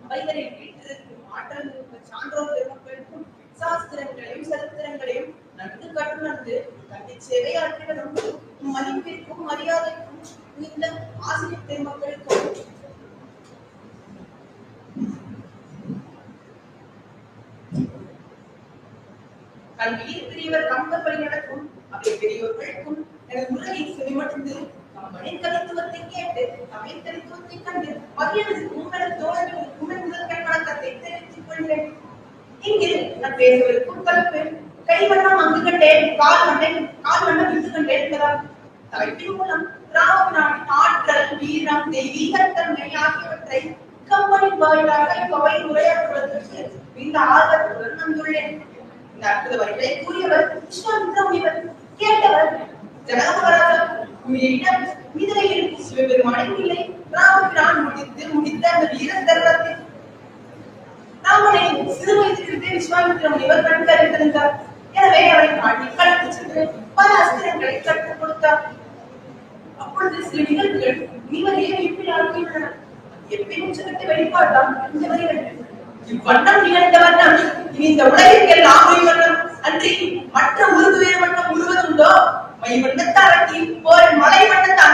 அவைகளில் வீட்டிற்கும் ஆற்றல் மிக்க சான்றோர் பெருமக்களுக்கும் சாஸ்திரங்களையும் சரித்திரங்களையும் நன்கு கற்றுணர்ந்து தன்னை சேவையாற்றிவரும் மதிப்பிற்கும் மரியாதைக்கும் இந்த ஆசிரியர் பெருமக்களுக்கும் கல்வியில் பெரியவர் கம்பப்படி நடக்கும் அவை பெரியோர்களுக்கும் எனது உலகை செவிமடுத்து கம்பனின் கவித்துவத்தை கேட்டு தமிழ் கவித்துவத்தை கண்டு மகிழ்ந்து உங்களது தோழர்கள் உங்கள் முதற்கண் வணக்கத்தை தெரிவித்துக் கொள்கிறேன் இங்கு நான் பேசுவதற்கும் கலப்பு கைவண்ணம் அங்கு கண்டேன் கால் வண்ணம் கால் வண்ணம் இங்கு கண்டேன் தலைப்பின் மூலம் ராமநாட்டின் ஆற்றல் வீரம் தெய்வீகத்தன்மை ஆகியவற்றை கம்பனின் வாயிலாக இப்பவை உரையாற்றுவதற்கு இந்த ஆர்வத்துடன் வந்துள்ளேன். இந்த அற்புத வரிகளை கூறியவர் விஸ்வாமித்ர முனிவர் கேட்டவர் ஜனகமகாராஜா உயிரிடம் மிதிரையில் சிவபெருமானே இல்லை. ராமபிரான் முடித்து முடித்த அந்த வீர தருணத்தை ராமனை சிறு வயதிலிருந்தே விஸ்வாமித்ர முனிவர் கண்டு அறிந்திருந்தார் எனவே அவரை காட்டி கலந்து சென்று பல அஸ்திரங்களை கற்றுக் கொடுத்தார். அப்பொழுது சில நிகழ்வுகள் இவரையே எப்படி ஆழ்த்தியுள்ளன எப்படி உச்சகத்தை வெளிப்பாடுதான் இந்த வரிகள் இவ்வண்ணம் நிகழ்ந்த வண்ணம் இந்த உலகிற்கெல்லாம் மைவண்ணம் அன்றி மற்ற உருதுவே வண்ணம் உருவதுண்டோ மைவண்ணத்தாரத்தி போர் மலை வண்ணத்தை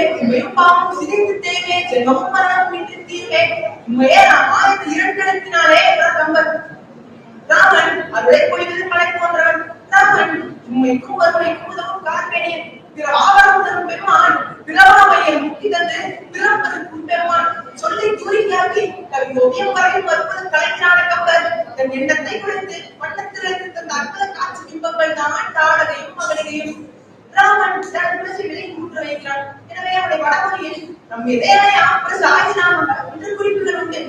நாடும் உண்மையும் பாவம் சிதைந்து தேவே செல்வமும் மரணமும் இன்றி தீர்வே. உண்மையே நாம் ஆயிரத்தி இரண்டு எழுத்தினாலே என்றார் ராமன் அருளை பொழிவது மலை போன்றவன். ராமன் உண்மைக்கும் வறுமைக்கும் உதவும் கார்பேனியன் பிற ஆவரம் தரும் பெருமான் தந்து பிறப்பதற்கும் பெருமான் சொல்லி தூரியாக்கி தன் ஓவியம் வரையும் வருவது கலைஞரான கம்பர் தன் எண்ணத்தை குறைத்து வண்ணத்திலிருந்து தந்த அற்புத காட்சி பிம்பங்கள் தான் தாடகையும் மகளிரையும். ராமன் தன் துளசிகளை கூற்று வைக்கிறான் எனவே அவனை வடமொழியில் நம் இதயமையா ஒரு சாயினாம என்று குறிப்புகள் உண்டு?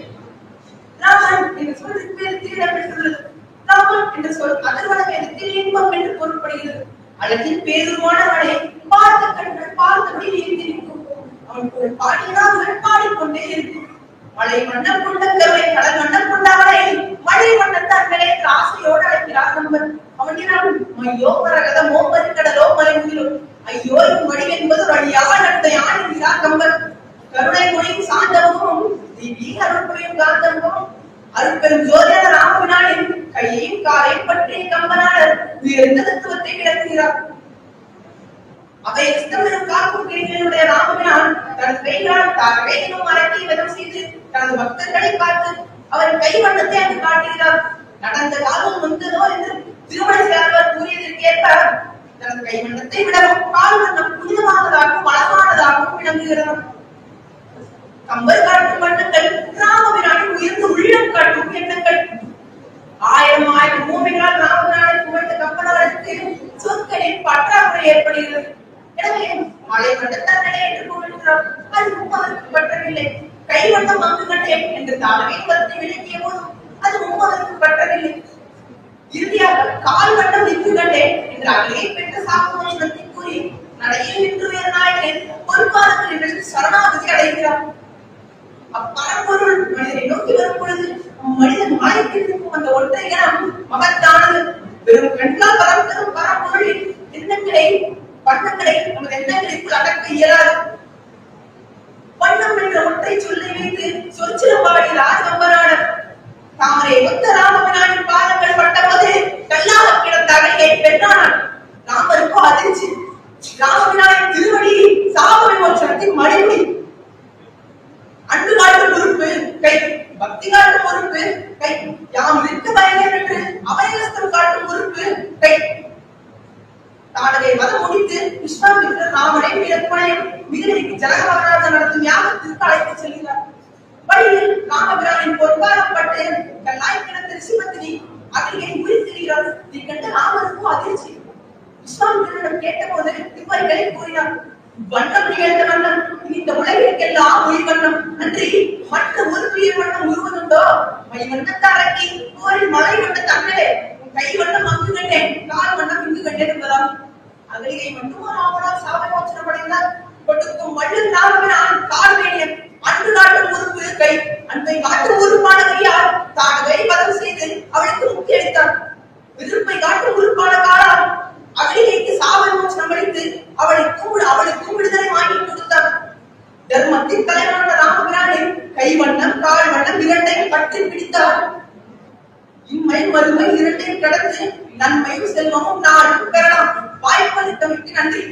ராமன் என்று சொல்லுக்கு பேர் திருடம் என்றுள்ளது ராமன் என்ற சொல் அதர்வன வேதத்தில் இன்பம் என்று பொருள்படுகிறது. அழகின் பேருமானவனை பார்த்த கண்கள் பார்த்தபடி நீர்த்திருக்கும் அவன் ஒரு பாடினார்கள் பாடிக்கொண்டே இருக்கும். மழை வண்ணம் கொண்ட கருவை கடல் வண்ணம் கொண்ட அவனை மழை வண்ணத்த அண்ணனை ஆசையோடு அழைக்கிறார் நண்பர் அவனிடம் ஐயோ மரகதமோ மறுக்கடலோ மறைமுகிலோ ஐயோ இவன் வழி என்பது வழியாக நடந்த யான் என்கிறார் கம்பர். கருணை மொழியும் சாந்தமும் தெய்வீக அருள்புரியும் காந்தமும் அருட்பெரும் ஜோதியான ராமவினாலின் கையையும் காலையும் பற்றிய கம்பனாளர் உயர்ந்த தத்துவத்தை விளக்குகிறார். அவை இஷ்டமெனும் காக்கும் கேள்விகளுடைய ராமவினான் தனது கைகளால் தாகவே எனும் மரத்தை வதம் செய்து தனது பக்தர்களை பார்த்து அவரின் கை வண்ணத்தை அங்கு காட்டுகிறார். நடந்த காலம் வந்ததோ என்று திருமண சேர்வர் கூறியதற்கேற்ப தனது கைவண்ணத்தை விடவும் கால் வண்ணம் புனிதமானதாகவும் வளமானதாகவும் விளங்குகிறது. கம்பர் காட்டும் வண்ணங்கள் ராமபிரானின் உயர்ந்த உள்ளம் காட்டும் எண்ணங்கள். ஆயிரம் ஆயிரம் பூமிகளால் ராமபிரானை புகழ்ந்த கம்பனவருக்கு சொற்களின் பற்றாக்குறை ஏற்படுகிறது. எனவே மலை வண்ணத்தன்னடை என்று புகழ்கிறார் அது முப்பதற்கு பற்றவில்லை. கைவண்ணம் அங்கு கட்டேன் என்று தானவே பற்றி விளக்கிய போதும் அது முப்பதற்கு பற்றவில்லை. இறுதியாக கால் வட்டம் நின்று கண்டேன் என்று அகலே பெற்ற சாகுமோஷனத்தை கூறி நடையில் நின்று வேறு நாயகன் பொறுப்பாளர்கள் என்று சரணாகதி அடைகிறார். அப்பரம்பொருள் மனிதனை நோக்கி வரும் பொழுது மனிதன் மாயத்திற்கும் அந்த ஒற்றை இனம் மகத்தானது. வெறும் கண்களால் வரம் தரும் பரம்பொருளின் எண்ணங்களை வண்ணங்களை நமது எண்ணங்களுக்குள் அடக்க இயலாது. வண்ணம் என்ற ஒற்றை சொல்லை வைத்து சொற்சிலம்பாடி ராஜகம்பரானர் தாமரை ஒத்த ராமபிரானின் பாதங்கள் பட்டவர் கல்லாக கிடந்த அழகை பெற்றானான் ராமருக்கோ அதிர்ச்சி ராமபிரானின் திருவடி சாப விமோசனத்தின் மடிமுடி அன்பு காட்டும் பொறுப்பு கை பக்தி காட்டும் பொறுப்பு. கை யாம் இருக்க பயணம் என்று அபயஸ்தம் காட்டும் பொறுப்பு. கை. தானதை மதம் முடித்து விஸ்வாமித்திர ராமனை விளக்குமனையும் மிதிரைக்கு ஜனக மகாராஜா நடத்தும் யாகத்திற்கு அழைத்து செல்கிறார். வழியில் ராமபிரானின் பொற்காலப்பட்டு கல்லாய் கிடந்த ரிஷிபத்தினி அகிலியை உயிர்த்திருக்கிறார் இதை கண்டு ராமருக்கும் அதிர்ச்சி. விஸ்வாமித்திரனிடம் கேட்டபோது இவ்வரிகளை கூறினார் வண்ணம் நிகழ்ந்த வண்ணம் இந்த உலகிற்கெல்லாம் ஒளி வண்ணம் அன்றி மற்ற ஒரு உயிர் வண்ணம் உருவதுண்டோ மை வண்ணத்தாரக்கி போரில் மலை வண்ண தன்னலே கை வண்ணம் அங்கு கண்டேன் கால் வண்ணம் இங்கு கண்டேன் என்பதாம். அகலிகை மட்டும் ஒரு ஆவலால் சாதமோச்சனம் அடைந்தார். கொடுக்கும் வள்ளல் நாகவனான் கால்வேணியன் அன்று காட்டும் உறுப்பு கை. தர்மத்தின் தலைவனான ராமபிரானின் கை வண்ணம் கால் வண்ணம் இரண்டையும் பற்றி பிடித்தார். இம்மை மறுமை இரண்டையும் கடந்து நன்மையும் செல்வமும் நாடும் பெறலாம். வாய்ப்பளித்தமைக்கு நன்றி.